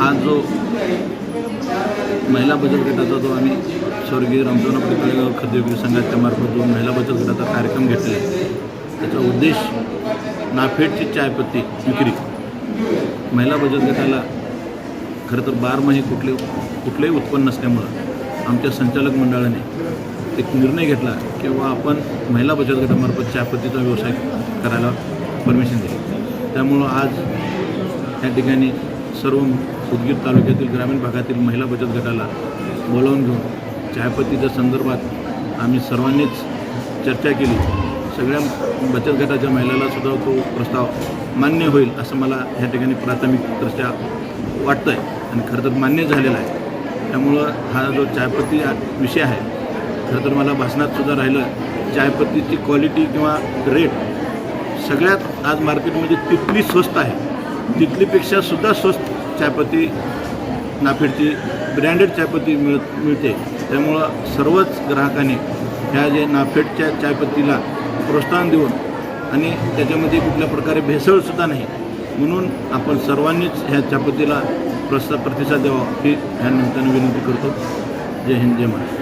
आज जो महिला बचत गटाचा जो आम्ही स्वर्गीय रामचंद्र पटेल खद्योगी संघाच्या मार्फत जो महिला बचत गटाचा कार्यक्रम घेतला त्याचा उद्देश नाफेडची चायपत्ती विक्री. महिला बचत गटाला खरं तर बारमाही कुठले कुठलंही उत्पन्न नसल्यामुळं आमच्या संचालक मंडळाने एक निर्णय घेतला की बाबा आपण महिला बचत गटामार्फत चहापत्तीचा व्यवसाय करायला परमिशन दिली. त्यामुळं आज या ठिकाणी सर्व उदगीर तालुक्यातील ग्रामीण भागातील महिला बचत गटाला बोलावून घेऊन चहापत्तीच्या संदर्भात आम्ही सर्वांनीच चर्चा केली. सगळ्या बचत गटाच्या महिलाला सुद्धा तो प्रस्ताव मान्य होईल असं मला ह्या ठिकाणी प्राथमिकदृष्ट्या वाटतं आहे आणि खरं तर मान्य झालेला आहे. त्यामुळं हा जो चायपत्ती विषय आहे खरं तर मला भाषणात सुद्धा राहिलं. चायपत्तीची क्वालिटी किंवा रेट सगळ्यात आज मार्केटमध्ये तितली स्वस्त आहे. तिथलीपेक्षा सुद्धा स्वस्त चायपत्ती नाफेडची ब्रँडेड चायपत्ती मिळत मिळते. त्यामुळं सर्वच ग्राहकांनी ह्या जे नाफेडच्या चायपत्तीला प्रोत्साहन देऊन आणि त्याच्यामध्ये कुठल्या प्रकारे भेसळसुद्धा नाही म्हणून आपण सर्वांनीच ह्या चायपत्तीला प्रस्ताव प्रतिसाद द्यावा ही ह्या निमित्तानं विनंती करतो. जय हिंद जय महाराष्ट्र.